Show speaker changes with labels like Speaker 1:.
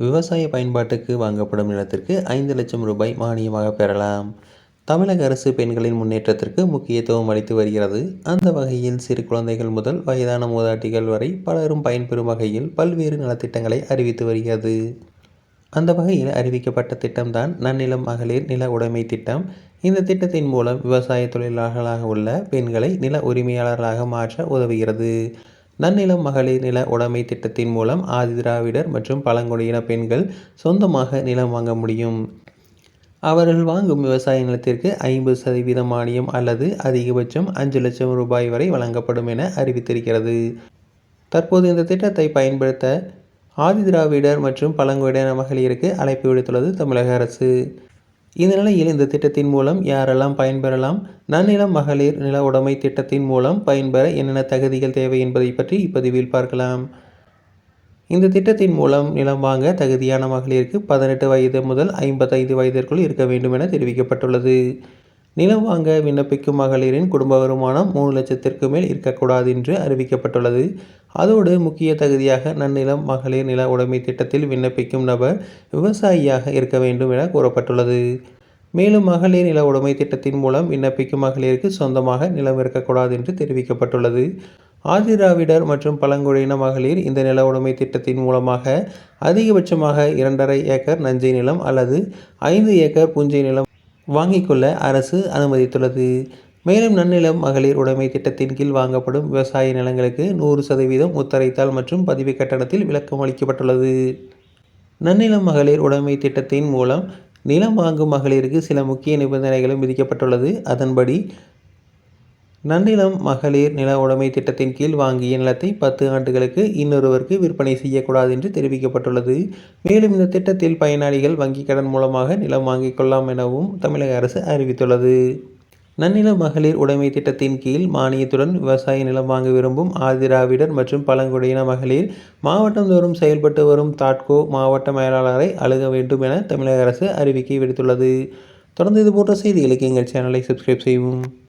Speaker 1: விவசாய பயன்பாட்டுக்கு வாங்கப்படும் நிலத்திற்கு ஐந்து லட்சம் ரூபாய் மானியமாக பெறலாம். தமிழக அரசு பெண்களின் முன்னேற்றத்திற்கு முக்கியத்துவம் அளித்து வருகிறது. அந்த வகையில் சிறு குழந்தைகள் முதல் வயதான மூதாட்டிகள் வரை பலரும் பயன்பெறும் வகையில் பல்வேறு நலத்திட்டங்களை அறிவித்து வருகிறது. அந்த வகையில் அறிவிக்கப்பட்ட திட்டம்தான் நன்னிலம் மகளிர் நில உடைமை திட்டம். இந்த திட்டத்தின் மூலம் விவசாய தொழிலாளர்களாக உள்ள பெண்களை நில உரிமையாளர்களாக மாற்ற உதவுகிறது. நன்னிலம் மகளிர் நில உடைமை திட்டத்தின் மூலம் ஆதிதிராவிடர் மற்றும் பழங்குடியின பெண்கள் சொந்தமாக நிலம் வாங்க முடியும். அவர்கள் வாங்கும் விவசாய நிலத்திற்கு ஐம்பது சதவீதம் மானியம் அல்லது அதிகபட்சம் அஞ்சு லட்சம் ரூபாய் வரை வழங்கப்படும் என அறிவித்திருக்கிறது. தற்போது இந்த திட்டத்தை பயன்படுத்த ஆதிதிராவிடர் மற்றும் பழங்குடியின மகளிருக்கு அழைப்பு விடுத்துள்ளது தமிழக அரசு. இந்த நிலையில் இந்த திட்டத்தின் மூலம் யாரெல்லாம் பயன்பெறலாம் நன்னிலம் மகளிர் நில உடைமை திட்டத்தின் மூலம் பயன்பெற என்னென்ன தகுதிகள் தேவை என்பதை பற்றி இப்பதிவில் பார்க்கலாம். இந்த திட்டத்தின் மூலம் நிலம் வாங்க தகுதியான மகளிருக்கு பதினெட்டு வயது முதல் ஐம்பத்தைந்து வயதிற்குள் இருக்க வேண்டும் என தெரிவிக்கப்பட்டுள்ளது. நிலம் வாங்க விண்ணப்பிக்கும் மகளிரின் குடும்ப வருமானம் மூணு லட்சத்திற்கு மேல் இருக்கக்கூடாது என்று அறிவிக்கப்பட்டுள்ளது. அதோடு முக்கிய தகுதியாக நன்னிலம் மகளிர் நில உடைமை திட்டத்தில் விண்ணப்பிக்கும் நபர் விவசாயியாக இருக்க வேண்டும் என கூறப்பட்டுள்ளது. மேலும் மகளிர் நில உடைமை திட்டத்தின் மூலம் விண்ணப்பிக்கும் மகளிருக்கு சொந்தமாக நிலம் இருக்கக்கூடாது என்று தெரிவிக்கப்பட்டுள்ளது. ஆதிராவிடர் மற்றும் பழங்குடியின மகளிர் இந்த நில உடைமை திட்டத்தின் மூலமாக அதிகபட்சமாக இரண்டரை ஏக்கர் நஞ்சை நிலம் அல்லது ஐந்து ஏக்கர் புஞ்சை நிலம் வாங்கிக் கொள்ள அரசு அனுமதித்துள்ளது. மேலும் நன்னிலம் மகளிர் உடைமை திட்டத்தின் கீழ் வாங்கப்படும் விவசாய நிலங்களுக்கு நூறு சதவீதம் முத்தரைத்தாள் மற்றும் பதிவு கட்டணத்தில் விளக்கம் அளிக்கப்பட்டுள்ளது. நன்னிலம் மகளிர் உடைமை திட்டத்தின் மூலம் நிலம் வாங்கும் மகளிருக்கு சில முக்கிய நிபந்தனைகளும் விதிக்கப்பட்டுள்ளது. அதன்படி நன்னிலம் மகளிர் நில உடைமை திட்டத்தின் கீழ் வாங்கிய நிலத்தை பத்து ஆண்டுகளுக்கு இன்னொருவருக்கு விற்பனை செய்யக்கூடாது என்று தெரிவிக்கப்பட்டுள்ளது. மேலும் இந்த திட்டத்தில் பயனாளிகள் வங்கிக் கடன் மூலமாக நிலம் வாங்கிக் கொள்ளலாம் எனவும் தமிழக அரசு அறிவித்துள்ளது. நன்னில மகளிர் உடைமை திட்டத்தின் கீழ் மானியத்துடன் விவசாய நிலம் வாங்க விரும்பும் ஆதிராவிடர் மற்றும் பழங்குடியின மகளிர் மாவட்டந்தோறும் செயல்பட்டு வரும் தாட்கோ மாவட்ட மேலாளரை அழுக வேண்டும் என தமிழக அரசு அறிவிக்கை விடுத்துள்ளது. தொடர்ந்து இது போன்ற செய்திகளுக்கு எங்கள் சேனலை சப்ஸ்கிரைப் செய்வோம்